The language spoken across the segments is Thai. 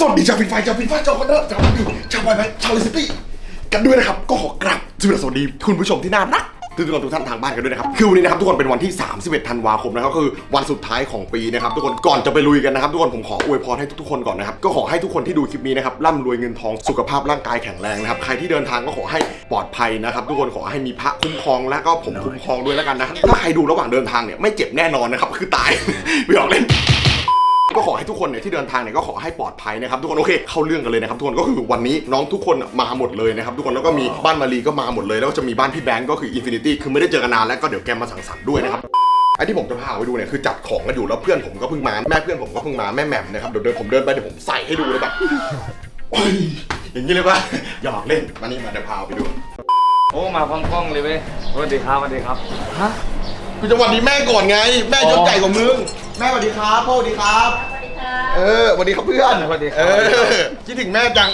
สวัสดีชาวฟินไฟชาวฟินไฟชาวคอนเดอร์ชาวบันดีชาวไวไฟชาวลิสตี้กันด้วยนะครับ ก็ขอกราบสวัสดีคุณผู้ชมที่น่ารักทุกคนทุกท่านทางบ้านกันด้วยนะครับคือวันนี้นะครับทุกคนเป็นวันที่ 31 ธันวาคมนะครับก็คือวันสุดท้ายของปีนะครับทุกคนก่อนจะไปลุยกันนะครับทุกคนผมขออวยพรให้ทุกๆคนก่อนนะครับก็ขอให้ทุกคนที่ดูคลิปนี้นะครับร่ำรวยเงินทองสุขภาพร่างกายแข็งแรงนะครับใครที่เดินทางก็ขอให้ปลอดภัยนะครับทุกคนขอให้มีพระคุ้มครองและก็ผมคุ้มครองด้วยแล้วกันนะถ้าใครดูระหว่างเดินทางเนี่ยไม่เจ็บแน่นอนนะครับคือตายไม่ออกเล่น ก็ขอให้ทุกคนเนี่ยที่เดินทางเนี่ยก็ขอให้ปลอดภัยนะครับทุกคนโอเคเข้าเรื่องกันเลยนะครับทุกคนก็คือวันนี้น้องทุกคนมาหมดเลยนะครับทุกคนแล้วก็มีบ้านมารีก็มาหมดเลยแล้วก็จะมีบ้านพี่แบงก์ก็คืออินฟินิตี้คือไม่ได้เจอกันนานแล้วก็เดี๋ยวแกมาสังสรรค์ด้วยนะครับไอ้ที่ผมจะพาไปดูเนี่ยคือจัดของกันอยู่แล้วเพื่อนผมก็เพิ่งมาแม่เพื่อนผมก็เพิ่งมาแม่แหม่มนะครับเดี๋ยวเดินผมเดินไปเดี๋ยวผมใส่ให้ดูเลยแบบโอ้ยอย่างนี้เลยป่ะหยอกเล่นมานี่มาเดี๋ยวพาไปดู โอ้มาพร้อมกล้องเลยเว้ยสวัสดีครับสวัสดีครับฮะกูจะหวัดดีแม่ก่อนไง แม่ยศใหญ่กว่ามึง แม่สวัสดีครับพ่อสวัสดีครับเออสวัสดีครับเพื่อนสวัสดีคเอรับอคิดถึงแม่จัง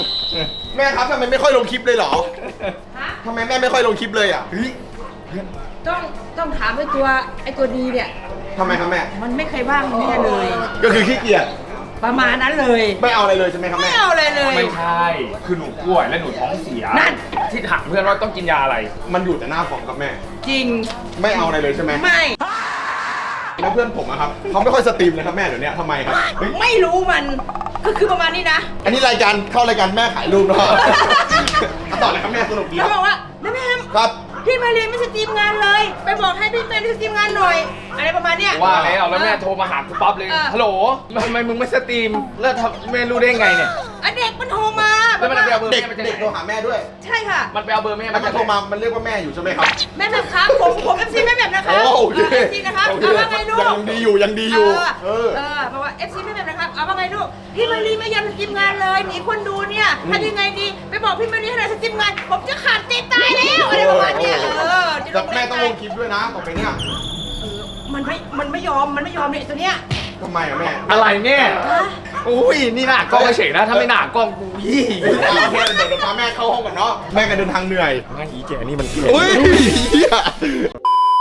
แม่ครับทำไมไม่ค่อยลงคลิปเลยเหรอฮะทำไมแม่ไม่ค่อยลงคลิปเลยอะเฮ้ยต้องต้องถามไอ้ตัวไอ้ตัวดีเนี่ย ทำไมครับแม่ มันไม่เคยว่างแน่เลย ก็คือขี้เกียจประมาณนั้นเลย ไม่เอาอะไรเลยใช่ไหมครับไม่แม่ เอาเลยเลย ไม่ใช่ คือหนูป่วยและหนูท้องเสียนั่น ที่ถามเพื่อนว่าต้องกินยาอะไร มันอยู่แต่หน้าของครับแม่ จริง ไม่เอาอะไรเลยใช่ไหมไม่ แล้วเพื่อนผมอะครับเขาไม่ค่อยสตรีมเลยครับแม่เดี๋ยวนี้ทำไมครับเฮ้ยไม่รู้มันก็คือประมาณนี้นะอันนี้รายการเข้ารายการแม่ขายรูปเนาะเอาต่อเลยครับแม่สนุกดีแล้วครับบอกว่าน้าแม่ครับ พี่มาเรียนไม่สตรีมงานเลย ไปบอกให้พี่เป็นสตรีมงานหน่อย อะไรประมาณเนี้ย ว่าแล้วแล้วแม่โทรมาหากูปั๊บเลยเออ ฮัลโหลทำไมมึงไม่สตรีมแล้วทำแม่รู้ได้ไงเนี่ย อะเด็กมันโทรมา แล้วมันจะไปเอาเบอร์เด็กแม่มาจากไหเด็กโทรนหาแม่ด้วย ใช่ค่ะ มันไปเอาเบอร์แม่มัมานจาจะกโทรไหนมา มันเรียกว่าแม่อยู่ใช่ไหมครับ แม่แบบครับผมผมเอฟซีแม่แบบนะครับโอ้โอเคเอฟซีนะครับโอเคเอาว่าไงลูกยังดีอยู่ยังดีอยู่เออเออบอกว่าเอฟซีแม่แบบนะครับเอาว่าไงลูกพี่มารีไม่ยอมสตรีมงานเลยหนีคนดูเนี่ยทำยังไงดีไปบอกพี่มารีให้หน่อยสตรีมงาน ผมจะขาดใจตายแล้วอะไรประมาณเนี้ยเออจะแต่ลงแม่แรงต้องไปลงคลิปด้วยนะต่อไปเนี่ยเออมันไม่มันไม่ยอมมันไม่ยอมเนี่ยไอ้ตัวเนี้ยทำไมอะแม่ อะไรแม่ฮะ อุ้ยนี่หน้ากล้องเฉยนะถ้าไม่หน้ากล้องกูยี่โอเคเดี๋ยวเดี๋ยวพาแม่เข้าห้องก่อนเนาะแม่ก็เดินทางเหนื่อยมาอีแกนี่มันเกลียอุ้ยเหี้ย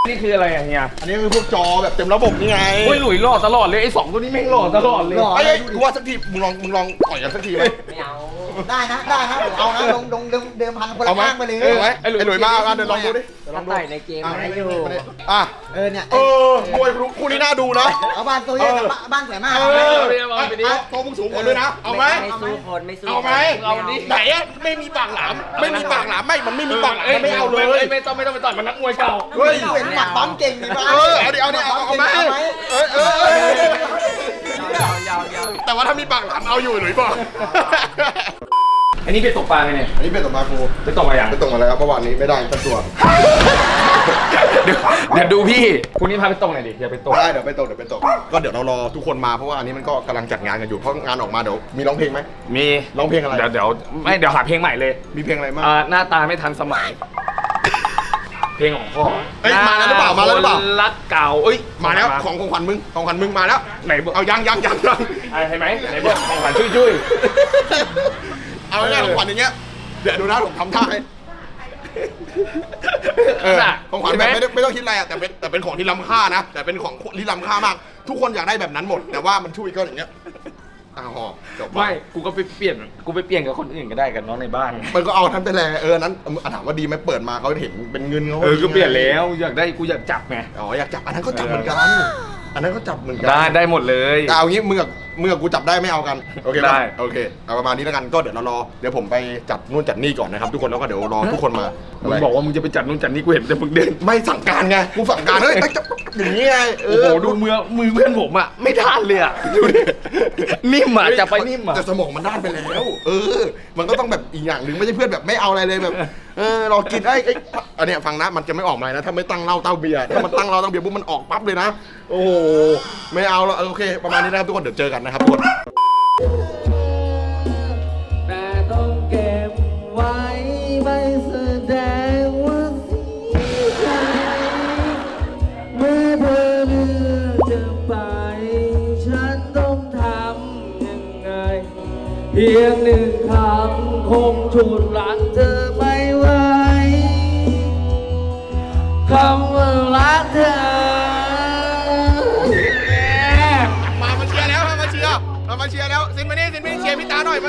นี่คืออะไรอะเฮียอันนี้คือพวกจอแบบเต็มระบบนี่ไงอุ้ยหลุยหล่อตลอดเลยไอ้สองตัวนี้แม่งหล่อตลอดเลยไอ้ยกูว่าสักทีมึงลองมึงลองต่อยกันสักทีไหม ได้นะได้นะผมเอานะลงลงเดิมเดิมพันคนเอาละไหมข้างไปเลยเอาไหมไอ้หลุยมาเอาเดี๋ยวลองดูดิเดี๋ยวลองดูใส่ในเกมอะมาอยู่อะเออเนี่ยเออมวยคู่นี้น่าดูนะ เอาบ้านตัวเองกับบ้านบ้านสวยมากเออเอาตัวมึงสูงกว่าด้วยนะ เอาไหม ไม่สู้คนไม่สู้เอาไหมเอาดิไหนอะไม่มีปากหลาม ไม่มีปากหลามไม่ มันไม่มีปากหลามมันไม่เอาเลย ไม่ต้องไม่ต้องไปต่อยมันนักมวยเก่าเฮ้ยเห็นหมัดปั๊มเก่งดีป่ะเออเอาดิเอาดิเอาเอาไหมเออเออเออแต่ว่าถ้ามีปากหลามเอาอยู่หรือเปล่า อันนี้ไปตกปลาไงเนี่ยอันนี้เป็นตัวมาครูไปตกมาอย่างไปตรงมาแล้วเมื่อวานนี้ไม่ได้สักตัวเดี๋ยวเดี๋ยวดูพี่พรุ่งนี้พาไปตกหน่อยดิอย่าไปตกได้เดี๋ยวไปตกเดี๋ยวไปตกก็เดี๋ยวเรารอทุกคนมาเพราะว่าอันนี้มันก็กำลังจัดงานกันอยู่เพราะงานออกมาเดี๋ยวมีร้องเพลงไหม มีร้องเพลงอะไร เดี๋ยวเดี๋ยวไม่เดี๋ยวหาเพลงใหม่เลยมีเพลงอะไรบ้าง อ่าหน้าตาไม่ทันสมัย เพลงของพ่อเอ้ยมาแล้วหรือเปล่ามาแล้วหรือเปล่า คนรักเก่าเอ้ยมาแล้วของของขวัญมึงของขวัญมึงมาแล้วไหนบอกเอายังยังยังยัง อะเห็นไหมไหนบอกของขวัญช่วยช่วย เอาง่ายๆของขวัญอย่างเงี้ย เดี๋ยวดูนะผมทำท่าให้เออน่ะของขวัญแบบไม่ได้ไม่ต้องคิดอะไรอะแต่เป็นแต่เป็นของที่ล้ำค่านะ แต่เป็นของที่ล้ำค่ามาก ทุกคนอยากได้แบบนั้นหมด แต่ว่ามันช่วยก็อย่างเงี้ยอ่าหอจบไม่กูก็ไปเปลี่ยนกูไปเปลี่ยนกับคนอื่นก็ได้กับน้องในบ้านมันก็เอาท่านไปแลเออนั้นอะถามว่าดีไหมเปิดมาเขาเห็นเป็นเงินเขาเออก็เปลี่ยนแล้วอยากได้กูอยากจับไงอ๋ออยากจับอันนั้นก็จับเหมือนกัน อันนั้นก็จับเหมือนกัได้ได้หมดเลย แต่เอางี้มึงกับมึงกับกูจับได้ไม่เอากัน โอเคปะได้ โอเคเอาประมาณนี้แล้วกันก็เดี๋ยวเรารอเดี๋ยวผมไปจัดนู่นจัดนี่ก่อนนะครับทุกคนแล้วก็เดี๋ยวรอทุกคนมามึงบอกว่ามึงจะไปจัดนู่นจัดนี่กูเห็นแต่มึงเดิน ไม่สั่งการไงกูสั่งการเฮ้ยเอ้ยจับอย่างนี้ไงเอโอ้อโหดูมือมือเพื่อนผมอะ ไม่ทันเลยอะดูดินิ่มอะจะไปนิ่มอะ แต่สมองมันด้านไปแล้ว เออ มันก็ต้องแบบอีกอย่างหนึ่งไม่ใช่เพื่อนแบบไม่เอาอะไรเลยแบบ เออเรากินไอ้ไอ้ยอันเนี้ยฟังนะมันจะไม่ออกมาเลยนะ ถ้าไม่ตั้งเหล้าเต้าเบียร์ถ้ามันตั้งเหล้าเต้าเบียร์ปุ๊บมันออกปั๊บเลยนะ โอ้โหไม่เอาแล้วเออโอเค ประมาณนี้นะครับทุกคนเดี๋ยวเจอกันนะครับทุกคน แต่ต้องเก็บไว้ไม่แสดงว่าเสียใจเมื่อเธอเลือกจะไป ฉันต้องทำยังไง เพียงหนึ่งคำคงฉุดรั้งเธอ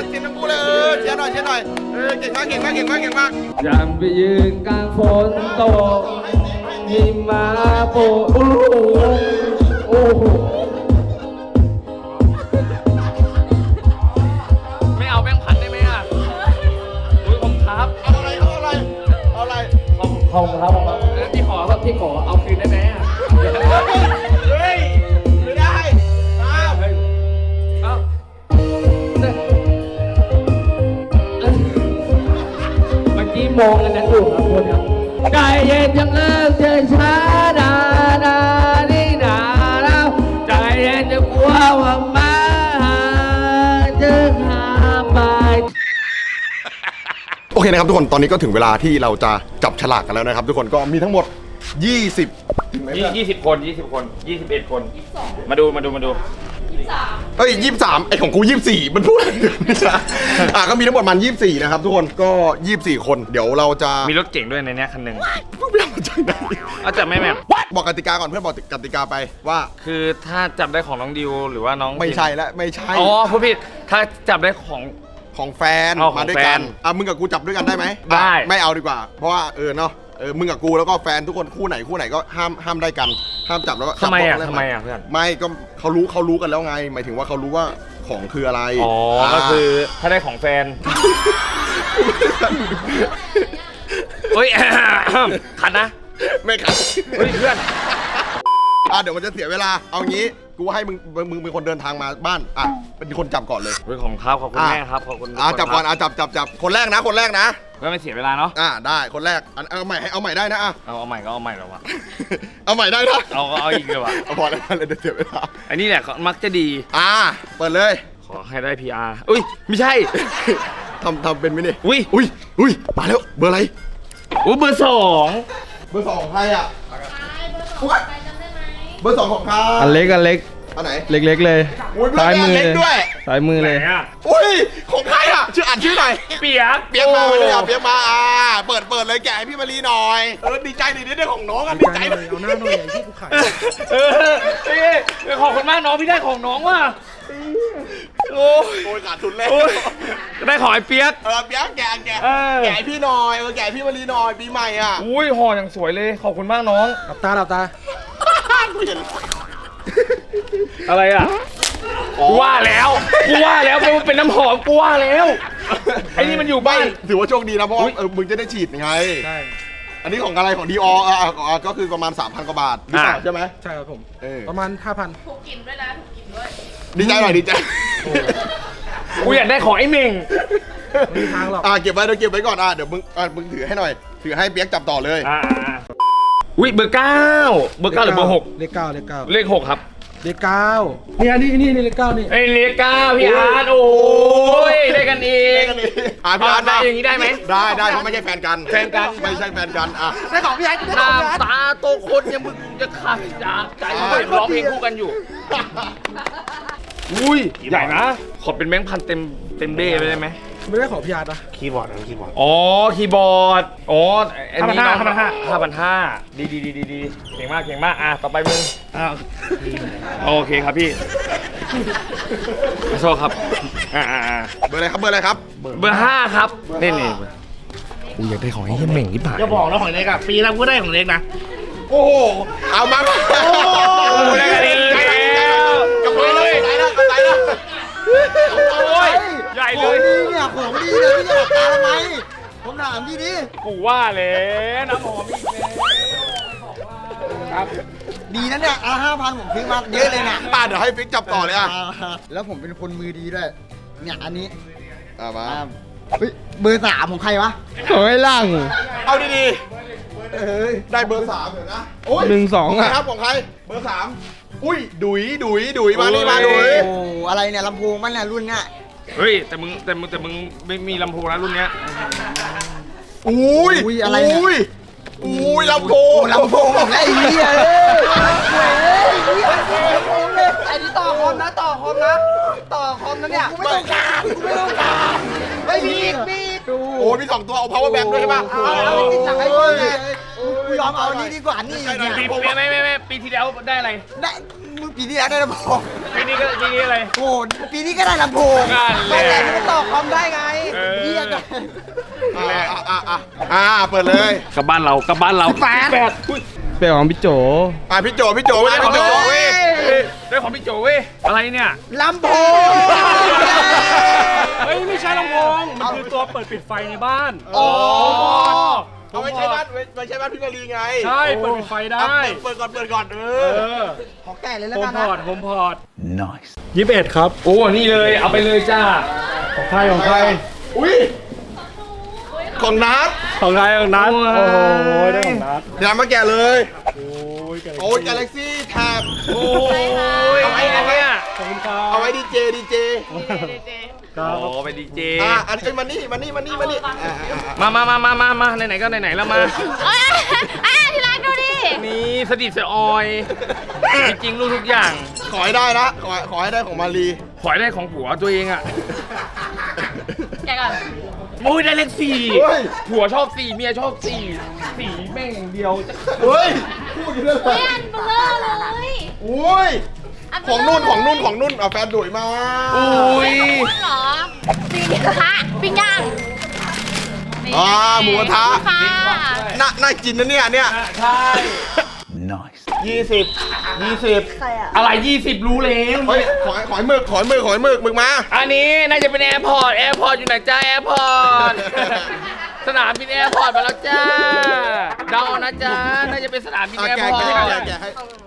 ร์พี่ตาหน่อยมาเชียร์ทั้งคู่เลยเออเชียร์หน่อยเชียร์หน่อยเออเก่งมากเก่งมากเก่งมากเก่งมากจำไปยืนกลางฝนตกหิมะโปรยโอ้โหโอ้โหไม่เอาแบงค์พันได้ไหมอะอุ้ยผมครับเอาอะไรเอาอะไรเอาอะไรขอบขอบครับผมครับเอ้ยพี่ขอครับ พี่ขอเอา เมื่อกี้มองอันนั้นอยู่ครับคุณครับใจเย็นยังเลิกเจอช้าดาดาดีดาแล้วใจเย็นจะกลัวว่ามาเจอหาไป โอเคนะครับทุกคนตอนนี้ก็ถึงเวลาที่เราจะจับฉลากกันแล้วนะครับ ทุกคนก็มีทั้งหมด 20ถึงไหมยี่ยี่สิบคนยี่สิบคนยี่สิบเอ็ดคน มาดูมาดูมาดู เอ้ยยี่สามไอของกูยี่สี่มันพูดอะไรเนี่ยอะก็มีทั้งหมดมันยี่สี่นะครับทุกคนก็ยี่สี่คน เดี๋ยวเราจะมีรถเก่งด้วยในเนี้ยคันหนึ่งไม่เอามาจากไหนเอาจับไหม่แม่มบอกกติกาก่อนเพื่อนบอกกติกาไปว่า คือถ้าจับได้ของน้องดิวหรือว่าน้องไม่ใช่และไม่ใช่อ๋อผู้ผิดถ้าจับได้ของ ของแฟนอ๋อของมาด้วยกันแฟนอะมึงกับกูจับด้วยกันได้ไหมได้ อะไม่เอาดีกว่า เพราะว่าเออเนาะเออมึงกับกูแล้วก็แฟนทุกคนคู่ไหนคู่ไหนก็ห้ามห้ามได้กัน ห้ามจับแล้วก็ทำไมอะจับทำไมอะเพื่อน ไม่ก็เขารู้เขารู้กันแล้วไง หมายถึงว่าเขารู้ว่าของคืออะไรอ๋อ ก็คือถ้าได้ของแฟน เฮ้ยขันนะ ไม่ครับ เฮ้ยเพื่อน อะเดี๋ยวมันจะเสียเวลา เอางี้ กูให้มึงมึงมึงเป็นคนเดินทางมาบ้านอะเป็นคนจับก่อนเลยเฮ้ยของครับขอบคุณอะ แม่ครับขอบคุณอะทุจับก่อนครัอะจับจับจับคนแรกนะคนแรกนะเพื่อไม่เสียเวลาเนาะอะได้คนแรกอันเอาใหม่ให้เอาใหม่ได้นะอะ เอาเอาใหม่ก็เอาใหม่แล้ววะ เอาใหม่ได้นะเอาเอาอีกเลยวะ เอาพอแล้วเลยเดี๋ยวเสียเวลาอันนี้แหละเขามักจะดีอะเปิดเลยขอให้ได้ PR อุ้ยไม่ใช่ ทำทำเป็นไหมเนี่ยอุ้ยอุ้ยอุ้ยมาแล้วเบอร์อะไร อุ้ยเบอร์สองเบอร์สองของใครอะ เบอร์สองของใครอันเล็กอันเล็กอันไหนเล็กๆเลยอุ้ยเบอร์ซ้ายแม่มือเล็กเลยด้วย ซ้ายมือไหนเลยอะอุ้ยของใครอะชื่ออ่านชื่อหน่อยเปียกเปียกมาเลยอะเปียกมาอ่าเปิดเปิดเลยแกะให้พี่มารีหน่อยเออดีใจดีได้ของน้องอะดีใจเลยเอาหน้าหน่อยที่กูขายเออเอ้ยขอบคุณมากน้องพี่ได้ของน้องว่ะโอ้ยโอ้ยขาดทุนแล้วโอ้ยได้ของไอ้เปียกเออเปียกแกะแกะเออ แกะให้พี่หน่อยเออแกะให้พี่มารีหน่อยปีใหม่อะอุ้ยห่ออย่างสวยเลยขอบคุณมากน้องหลับตาหลับตากู เห็นอะไรอะกูว่าแล้วกูว่าแล้วมันเป็นน้ำหอมกูว่าแล้วไอ้นี่มันอยู่บ้านถือว่าโชคดีนะเพราะว่าเออมึงจะได้ฉีดไง ใช่อันนี้ของอะไรของดีอออะก็คือประมาณ 3,000 กว่าบาทหรือเปล่าอะ ใช่ไหม ใช่ครับผม เออ ประมาณ 5,000 ถูกกินด้วยนะถูกกินด้วย ดีใจหน่อยดีใจกูอยากได้ของไอ้เม่ง ไม่มีทางหรอก อะเก็บไว้เดี๋ยวเก็บไว้ก่อนอะเดี๋ยวมึงอะมึงถือให้หน่อย ถือให้เปียกจับต่อเลย อ่า อุ้ยเบอร์เก้าเบอร์เก้าหรือเบอร์หกเลขเก้าเลขเก้าเลขหกครับ เลขเก้านี่อันนี้นี่นี่เลขเก้านี่ ไอ้เลขเก้าพี่อาร์ตโอ้ยได้กันเองอะพี่อาร์ตได้มาอย่างนี้ได้ไหมได้ได้เพราะไม่ใช่แฟนกันแฟนกันไม่ใช่แฟนกันอะได้ของพี่ไอ้ได้หของน้าพี่ไอ้ตาโตคนยังมึงจะขาดจากใจมึงเห็นร้องเพลงคู่กันอยู่ อุ้ยใหญ่นะ ขอเป็นแบงค์พันเต็มเต็มเบ้ไปได้ไหม ไม่ได้ของพี่อาร์ตนะคีย์บอร์ดคีย์บอร์ด อ๋อ คีย์บอร์ด อ๋ออันนี้5,500ห้าพันห้าดีดีดีดีดีเก่งมากเก่งมาก อะ ต่อไปมึง อ้าว โอเคครับพี่ขอโทษครับอ่าอ่าอ่าเบอร์อะไรครับเบอร์อะไรครับ เบอร์ห้าครับ นี่นี่กูอยากได้ของไอ้เหี้ยเหม่งที่ผ่านจะบอกนะของเล็กอะปีละก็ได้ของเล็กนะ โอ้โห เอามาโอ้ได้กันเองใจแล้วกับมือเลยใจแล้วใจแล้ว โอ้ย ใหญ่ ข เล อง ย ดีเนี่ย ของดีเนี่ยพี่จะหลับตาทำไมผมถามพี่ดิกูว่าแล้วน้ำหอมอีกแล้วดีนะเนี่ยอะห้าพันผมซื้อมาเยอะเลยเนี่ยอะเดี๋ยวให้ฟิกจับต่อเลยอะอ่าแล้วผมเป็นคนมือดีด้วย เนี่ยอันนี้อะมาอ่าเฮ้ยเบอร์สามของใครวะของไอ้ล่าง เอาดีเอ้ยๆได้เบอร์สามเดี๋ยวนะโอ้ยหนึ่งสองของใครอะครับของใครเบอร์สามอุ้ยดุยดุยดุยมานี่มาดุยโอ้อะไรเนี่ยลำโพงมันเนี่ยรุ่นเนี่ย เฮ้ยแต่มึงแต่มึงแต่มึงไม่มีลำโพงนะรุ่นเนี้ยอุ้ยอุ้ยอะไรเนี่ยอุ้ยอุ้ยลำโพงลำโพงของไอ้เหี้ยเอ้ยเว้ยเหี้ยลำโพงเลยไอ้นี่ต่อคอมนะต่อคอมนะ ต่อคอมนะเนี่ยกูไม่ต้องการกูไม่ต้องการไม่มีอีกมีอี กดูโอ้มีสองตัวเอา power bank ด้วยใช่ปะเอาเอาไปติดหลังไอ้คนเนี่ยกูยอมเอานี้ดีกว่านี่ใช่หน่อยปีปีไม่ไม่ไม่ปีที่แล้วได้อะไรได้มึงปีที่แล้วได้ลำโพงปีนี้ก็ปีนี้อะไรโอ้โหปีนี้ก็ได้ลำโพงนั่นแหละไม่แต่มันต่อคอมได้ไงเออเฮียกันอ่าอ่าอ่าอ่าเปิดเลยกลับบ้านเรากลับบ้านเราแปดแปดอุ้ยเป็นของพี่โจอ่าพี่โจพี่โจมาได้ขอพี่งโจพี่โจเว้เว้ยยได้ของพี่โจเว้ยอะไรเนี่ยลำโพง เฮ้ยไม่ใช่ลำโพงมันคือตัวเปิดปิดไฟในบ้านโอ้โอ้เอาไว้ใช้บ้านไว้ใช้บ้านพี่มารีไงใช่เปิดปิดไฟได้อะเปิดก่อนเปิดก่อนเอเอออขอแก่เลยแล้วโฮกัมนพนะอร์ตโฮมพอร์ต nice ยี่สิบเอ็ดครับ โอ้นี่เลยเอาไปเลยจ้า ของใครของใครอุ้ยของนัดของใครของนัทโอ้โหได้ของนัทเดี๋ยวมาแกะเลยโอ้ยแกโอ้ย Galaxy Tab โอ้ยเอาไว้อะไรเนี่ยขอบคุณครับเอาไว้ดีเจดีเจ ครับ โอ้ไปดีเจอะอันนี้เอ้ยมานี่มานี่มานี่มานี่อะอะอะมามามามามามาไหนๆก็ไหนๆแล้วมา เอ้ยอะที่รักดูดินี่สดิดสะออยจริงๆรู้ทุกอย่าง ขอให้ได้นะขอขอให้ได้ของมารีขอให้ได้ของผัวตัวเองอะแกก่อนโอ้ยได้เลขสี่เฮ้ยผัวชอบสี่เมียชอบสี่สี่แม่งอย่างเดียว เฮ้ยพูดอยู่เรื่องอะไรเฮ้ยอันเบลอเลย อุ้ยอันเบ ของลนุ่นของนุ่นของนุ่นเอาแฟนดุยมาอุ้ยนุ่นเหรอปิ้งกระทะปิ้งย่างนี่อ่าหมูกระทะค่ะน่าน่ากินนะเนี่ยเนี่ยใช่ยี่สิบยี่สิบอะไรยี่สิบรู้แล้วเฮ้ยขอให้ขอให้หมึกขอให้หมึกขอให้หมึกหมึกมา อันนี้น่าจะเป็นแอร์พอร์ตแอร์พอร์ตอยู่ไหนจ้าแอร์พอร์ตสนามบินแอร์พอร์ตมาแล้วจ้าเดานะจ้าน่าจะเป็นสนามบินอะแอร์แกะพอร์แกะต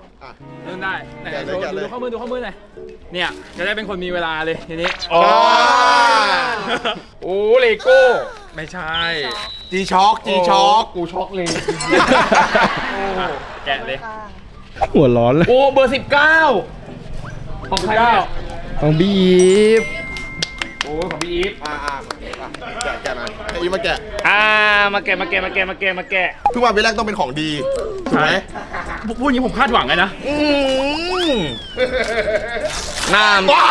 เล่นได้ไหนแกะเลยดูแกะเลยดูข้อมือดูข้อมือหน่อยเนี่ยจะได้เป็นคนมีเวลาเลยทีนี้อ๋อโอ้เลโก้ ไม่ใช่จีช็อกจีช็อกกูช็อกเลยอะแกะเลย หัวร้อนเลยโอ้เบอร์สิบเก้าของใครเนี่ยของพี่อีฟโอ้ของพี่อีฟอ่าอ่าอะ แกะแกะมาไอ้อีมาแกะอ่ามาแกะมาแกะมาแกะมาแกะมาแกะเพิ่งมาเป็นแรกต้องเป็นของดีถูกไหมพูดอย่างนี้ผมคาดหวังเลยนะน้ำว้า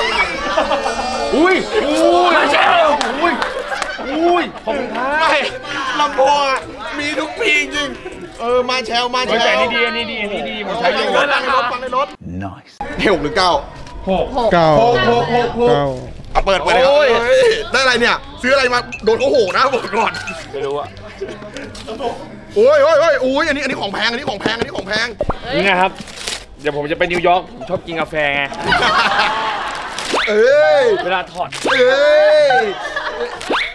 ยอุ้ยอุ้ยมาเชลอุ้ยอุ้ยขอบคุณครับไม่ลำโพงอะมีทุกปีจริงๆเออมาแชลมาแชเฮ้ยลแต่นี่ดีอันนี้ดีอันนี้ดีผมใช้ใช้ในอยู่รถฟังในรถฟังในรถ nice หกหรือเก้า หกเก้าหกหกหกหกเก้าอะเปิดเปิดเลยครับโอ้ย เฮ้ยได้อะไรเนี่ย ซื้ออะไรมาโดนเขาโหนะบอกก่อนไม่รู้อะโอ้ยโอ้ยโอ้ยโอ้ยอันนี้อันนี้ของแพงอันนี้ของแพงอันนี้ของแพงนี่ไงครับ เดี๋ยวผมจะไปนิวยอร์กผมชอบกินกาแฟไง เอ้ยเวลาถอดเอ้ย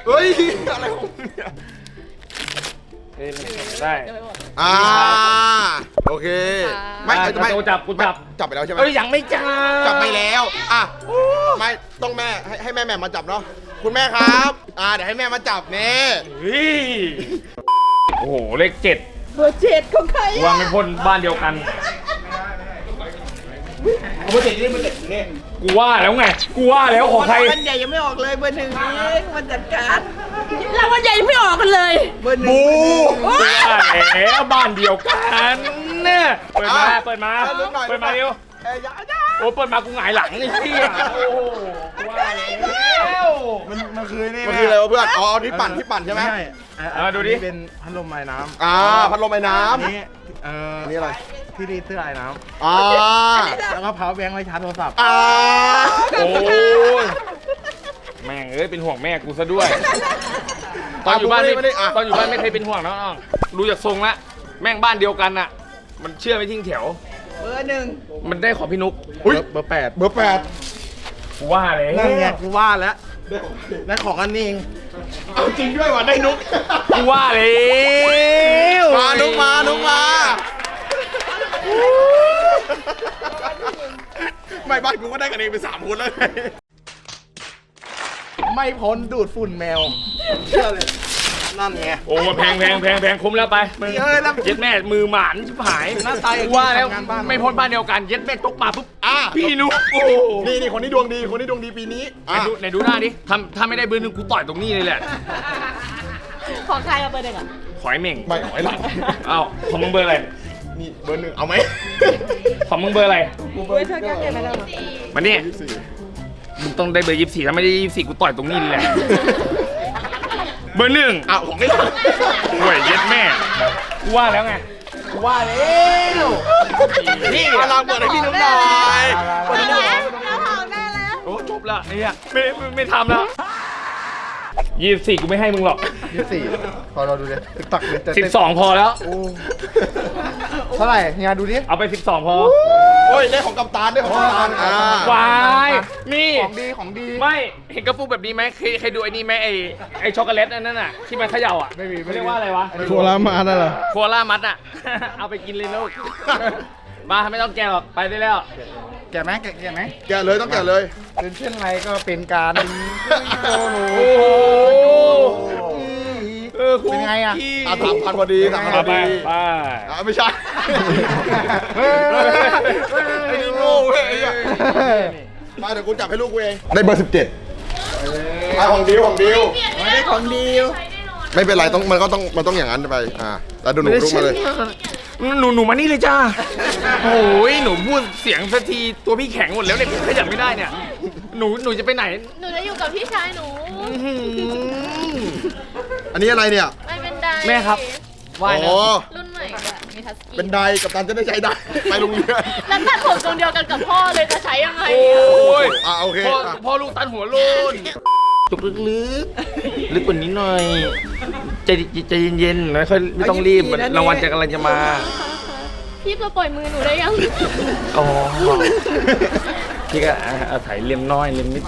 เฮ้ยอะไรของมึงเนี่ย เอ้ยได้ อ่าโอเค ไม่อะไม่กูจับกูจับ จับไปแล้วใช่ไหมเอ้ยยังไม่จับจับไปแล้วอะไม่ต้องแม่ให้ให้แม่แม่มาจับเนาะคุณแม่ครับอ่าเดี๋ยวให้แม่มาจับเนี่ยเฮ้ยโอ้โหเลขเจ็ดเบอร์เจ็ดของใครวางอะเป็นคนบ้านเดียวกันเบอร์เจ็ดนี่เบอร์เจ็ดนี่กูว่าแล้วไงกูว่าแล้วของใครมันใหญ่ยังไม่ออกเลยเบอร์หนึ่งเองมันจัดการ รางวัลใหญ่ไม่ออกกันเลยเบอร์หนึ่งบูว่าแล้วบ้านเดียวกันเนี่ยเปิดมาอะเปิดมาเอาลุ้นหน่อยเปิดมาเร็วเอ้ยอย่าอย่าโอ้เปิดมากูหงายหลังไอ้เหี้ยโอ้โหว่าแล้วมันมันคือนี่มันคืออะไรวะเพื่อนอ๋อที่ปั่นที่ปั่นใช่ไหมเออดูดิเป็นพัดลมไอ้น้อ่าพัดลมไอ้น้ำนี่เอ่อำอันนี้อะไรที่รีดเสื้อไอ้น้อ่าำแล้วก็พาวแบงค์ไว้ชาร์จโทรศัพท์อ่าโอ้ย แม่งเอ้ยเป็นห่วงแม่กูซะด้วย ตอนอยู่บ้านไม่ไม่ได้อะ ตอนอยู่บ้านไม่เคยเป็นห่วงน้องๆรู้จากทรงละแม่งบ้านเดียวกันอะมันเชื่อไม่ทิ้งแถว เบอร์หนึ่งมันได้ของพี่นุ๊กอุ้ยเบอร์แปดเบอร์แปดกูว่าเลยนั่นไงกูว่าแล้วได้ของอันนี้เองเอาจริงด้วยว่ะได้นุกกูว่าเลยมานุกมานุกมาไม่บ้านกูก็ได้กันเองเป็นสามคนแล้ว ไงไม่พ้นดูดฝุ่นแมว เชื่อเลย นั่นไง โอ้แพงแพงแพงแพงคุ้มแล้วไปเอ้ยแล้วเย็ดแม่มือหมานชิบหายหน้าตาอย่างนี้กูว่าแล้วทำงานบ้าน ไม่พ้นบ้านเดียวกันเย็ดแม่ตกมาปุ๊บอะพี่นุ๊กโอ้นี่นี่คนนี้ดวงดีคนนี้ดวงดีปีนี้ไหนอะดูไหนดูหน้าดิทำถ้าไม่ได้เบอร์หนึ่งกูต่อยตรงนี้เลยแหละของใครเอาเบอร์หนึ่งอะขอยเหม่งไม่หอยหลังเอ้าของมึงเบอร์อะไรนี่เบอร์หนึ่งเอาไหมของมึงเบอร์อะไรเบอร์เธอแก้เกินมาแล้วเหรอมานี่ มึงต้องได้เบอร์ยี่สิบสี่ถ้าไม่ได้ยี่สิบสี่กูต่อยตรงนี้เลยแหละ เบอร์หนึ่งอ้าวของไอ้ห่วยเย็ดแม่กูว่าแล้วไงกูว่าแล้วพี่กำลังเปิดให้พี่น้องหน่อยได้แล้วเราหอมได้แล้ว โอ้จบละไอ้เหี้ยไม่ไม่ไม่ทำแล้ว ยี่สิบสี่กูไม่ให้มึงหรอกยี่สิบสี่พอเราดูเลยติ๊กตักเลยแต่สิบสองพอแล้วเท่าไหร่เฮียดูดิเอาไปสิบสองพอโอ้ยได้ของกัปตันได้ของกัปตันอ่าวายนี่ของดีของดี ไม่เห็นกระปุกแบบนี้ไหมเคยเคยดูไอ้นี่ไหมไอ้ไอ้ช็อกโกแลตอันนั้นน่ะที่มันเขย่าอะไม่มีไม่มีเรียกว่าอะไรวะโคลามานั่นเหรอ โคล่ามัดอะ เอาไปกินเลยลูก มาไม่ต้องแกะหรอกไปได้แล้ว แกะไหมแกะแกะไหมแกะเลยต้องแกะเลยเป็นเช่นไรก็เป็นการโอ้โหโอ้โหเออครูเป็นไงอะขี้อะสามพันพอดีสามพันพเอาอไปดีไปอะไม่ใช่เฮ้ยไอ้นี่โง่เว้ยไอ้เหี้ยมาเดี๋ยวกูจับให้ลูกกูเองได้เบอร์สิบเจ็ดอะของดิวของดิว ไม่ได้ของดี ไม่เป็นไรต้องมันก็ต้องมันต้องอย่างนั้นไปอ่าแล้วดูหนูลูกมาเลย หนูหนูมานี่เลยจ้าโอ้ยหนูพูดเสียงสักทีตัวพี่แข็งหมดแล้วเนี่ยขยับไม่ได้เนี่ย หนูหนูจะไปไหนหนูจะอยู่กับพี่ชายหนูอันนี้อะไรเนี่ยไม่เป็นไดแม่ครับไหว้นะอ๋อรุ่นใหม่อะมีทัสกีเป็นไดกับตันจะได้ใช้ได้ ไปโรงเรียนแล้วตัดผมทรงเดียวกันกับพ่อเลยจะใช้ยังไงโอ้ยอ่าโอเคพ่ออะพ่อลูกตันหัวโล้น จุกลึกลึกๆลึกกว่านี้หน่อยใจใจเย็นๆนะค่อยไม่ต้องรีบรางวัลจะกำลังจะมาพี่จะปล่อยมือหนูได้ยัง อ๋อพี่ก็อะอาศัยเลียมน้อยเลียมนิด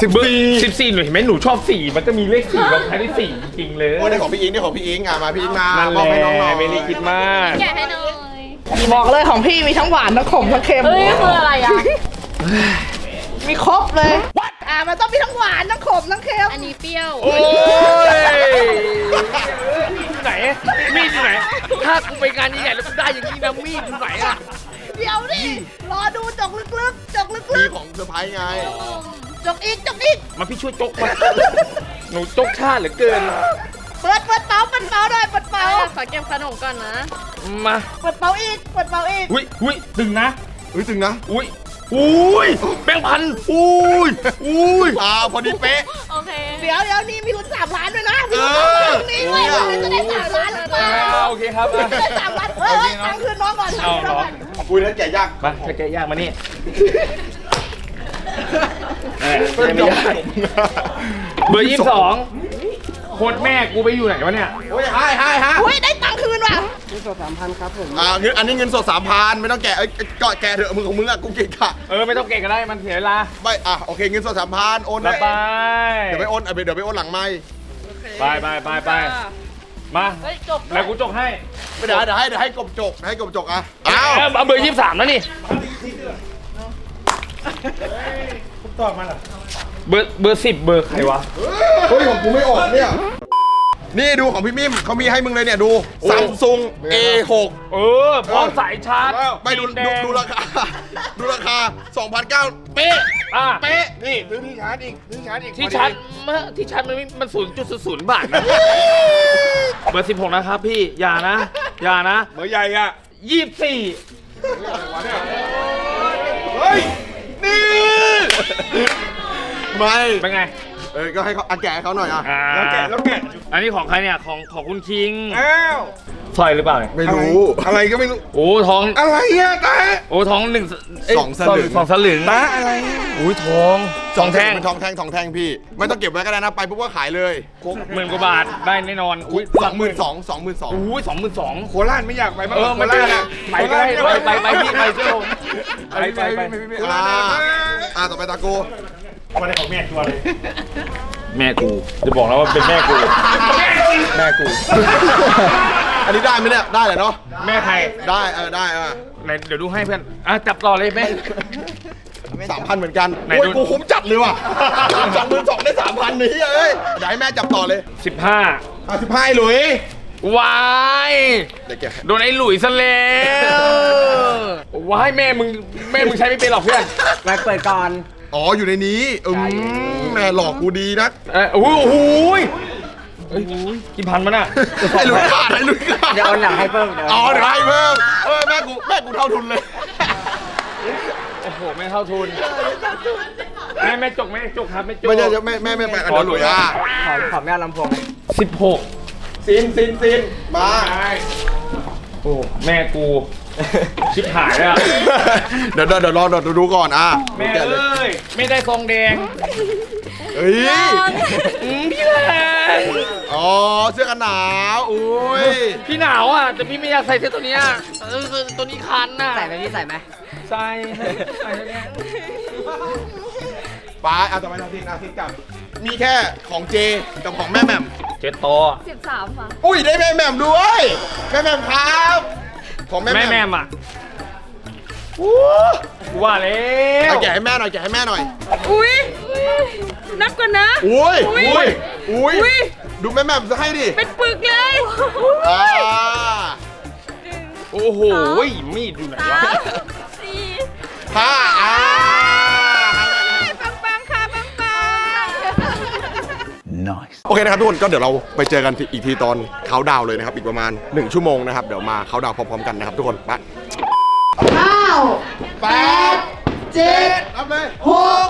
สิบสี่สิบสี่หนูเห็นไหมหนูชอบสี่มันก็มีเลขสี่ลงท้ายด้วยสี่จริงๆเลยโอ้ยได้ของพี่อิงได้ของพี่อิงอะมาพี่อิงมานั่นมอบแหให้น้องหน่อละยไม่ได้คิดมากแกะให้หน่อย บอกเลยของพี่มีทั้งหวานทั้งขมทั้งเค็มเฮ้ยคืออะไรอะ มีครบเลย อ่ามันต้องมีทั้งหวานทั้งขมทั้งเค็มอันนี้เปรี้ยว โอ้ยมีดไหน มีดอยู่ไหน ถ้ากูไปงานใหญ่ๆแล้วกูได้อย่างนี้นะมีดอยู่ไหนอะเดี๋ยวดิรอดูจกลึกๆจกลึมีกของเซอร์ไพรส์ไง ๆจกอีกจกอีกมาพี่ช่วยจกมาหนูจกชาติเหลือเกิน เปิดเปิดเป๋าเปิดเป๋าด้วยเปิดเป๋าขอเก็บขนมก่อนนะ มา เปิดเป๋าอีกเปิดเป๋าอีก อุ้ยอุ้ยตึงนะ เฮ้ย ถึงนะ อุ้ย อุ้ยแบงค์พันอุ้ยอุ้ยอ่าพอดีเป๊ะ โอเคเดี๋ยวเดี๋ยวนี่มีลุ้นสามล้านด้วยนะมีเอลุ้นอนี่ด้วยจะได้สามล้านหรือเปล่าอ่าโอเคครับจะได้สามล้านเฮ้ยเฮ้ยตังค์คืนน้องก่อนตังเอาค์คืนน้องเหรอก่อนอุ้ยนั่นแกะยากมาถ้าแกะยากมานี่เออแกะไม่ยากเบอร์ยี่สิบสองโคตรแม่กูไปอยู่ไหนวะเนี่ย โอ้ยให้ให้ฮะเฮ้ยได้ตังค์คืนว่ะ อ่าเงินอันนี้เงินสดสามพันไม่ต้องแกะเอ้ยก็แกะเถอะมึงของมึงอะกูเก่งกะเออไม่ต้องเก่งก็ได้มันเสียเวลาไม่อะโอเคเงินสดสามพันโอนบ๊ายบายเดี๋ยวไปโอนเดี๋ยวไปโอนหลังไม่ไปไปไปไปมาเฮ้ยจบแล้วกูจกให้ไม่เดี๋ยวเดี๋ยวให้เดี๋ยวให้กบจกให้กบจกอะเอ้าอ้าวเอาเบอร์ยี่สิบสามแล้วนี่เบอร์เบอร์สิบเบอร์ใครวะเฮ้ยของกูไม่ออกเนี่ย นี่ดูของพี่มิมเขามีให้มึงเลยเนี่ยดูโอ้ซัมซุง A6 เออพร้อมสายชาร์จไม่ดูแดดูงดูราคา ดูราคา2,009เป๊ะอะเป๊ะนี่ซื้อที่ชาร์จอีกซื้อชาร์จอีกที่ชาร์จเมื่อที่ชาร์จมันไม่มันศูนย์จุดศูนย์บาทนะเบอร์สิบหกนะครับพี่อย่านะ อย่านะเบอร์ใหญ่อะยี่สิบสี่เฮ้ย นี่ ไม่ เป็นไงเออก็ให้เขาอะแกะให้เขาหน่อยอะอ่าแล้วแกะแล้วแกะอันนี้ของใครเนี่ย ของของคุณคิงอ้าวสร้อยหรือเปล่าเนี่ยไม่รู้ อะไรก็ไม่รู้ โอ้ทอง อะไรอะตา โอ้ทองหนึ่งเยสองสลึง สองสลึงตาอะไรอุ้ยทองทองแท่งเป็นทองแท่งทองแท่งพี่ ไม่ต้องเก็บไว้ก็ได้นะไปปุ๊บก็ขายเลยหมื่นกว่าบาทได้แน่นอนอุ้ยสองหมื่นสองสองหมื่นสองอุ้ยสองหมื่นสอง โคราชไม่อยากไปบ้างเออไม่เป็นไรไปก็ได้ไปไปไปพี่ไปเชื่อผมไปไปไปอ่าอ่าต่อไป ตาโกแม่กูจะบอกแล้วว่าเป็นแม่กู แม่กู อันนี้ได้ไหมเนี่ย ได้เลยเนาะ แม่ใครได้เออได้อะไหนเดี๋ยวดูให้เพื่อนอะจับต่อเลยแม่ สามพันเหมือนกันไหนโอ้ยดู กูคุ้มจัดเลยว่ะสองหมื่นสองได้สามพันนี่เอ้ยเดี๋ยวให้แม่จับต่อเลยสิบห้าอะสิบห้าหลุยวายเดี๋ยวแกโดนไอ้หลุยซะแล้วว้ายแม่มึงแม่มึงใช้ไม่เป็นหรอกเพื่อน มาเปิดก่อน อ๋ออยู่ในนี้อืมแม่หลอกกูดีนะเออโอ้โหโอ้โหเอ้ยกินพันมันอะไอ้หลุยขาดไอ้หลุยขาดเดี๋ยวเอาหนังให้เพิ่มเดี๋ยวอ๋อเดี๋ยวให้เพิ่มเออแม่กูแม่กูเท่าทุนเลยโอ้โหไม่เท่าทุนแม่แม่จกแม่จกครับแม่จกไม่ใช่แม่แม่แม่แม่เดี๋ยวหลุยอะขอขอแม่เอาลำโพงไหมสิบหกซินซินซินมาโอ้แม่กู ชิบหายแล้วเดี๋ยวเดี๋ยวเดี๋ยวรอเดี๋ยวดูก่อนอะแม่แกะเลยเอ้ยไม่ได้ซองแดงเฮ้ยอืมพี่แหละอ๋อเสื้อกันหนาวอุ้ยพี่หนาวอะแต่พี่ไม่อยากใส่เสื้อตัวเนี้ยเออตัวนี้คันน่ะใส่ไหมพี่ใส่ไหมใส่ใส่ตัวเนี้ยไปเอาต่อไปนาทีนาทีจับมีแค่ของเจกับของแม่แหม่มเจ็ดโตสิบสามค่ะอุ้ยได้แม่แหม่มด้วยแม่แหม่มครับ ของแม่แม่แหแม่ม่มมอะกูว่าแล้วเอาแกะให้แม่หน่อยแกะให้แม่หน่อย อุ้ยนับก่อนนะ อุ้ยอุ๊อุ้ยยอุ้ยอุ๊ยดูแม่แหม่มจะให้ดิเป็นปึกเลยอ่าโอ้โหมีดอยู่ไหนวะสี่ห้าอ่า โอเคนะครับทุกคนก็เดี๋ยวเราไปเจอกันอีกทีตอนเขาดาวน์เลยนะครับ อีกประมาณ 1 ชั่วโมงนะครับ เดี๋ยวมาเขาดาวน์พร้อมๆกันนะครับทุกคนไปเก้าแปดเจ็ดรับเลยหก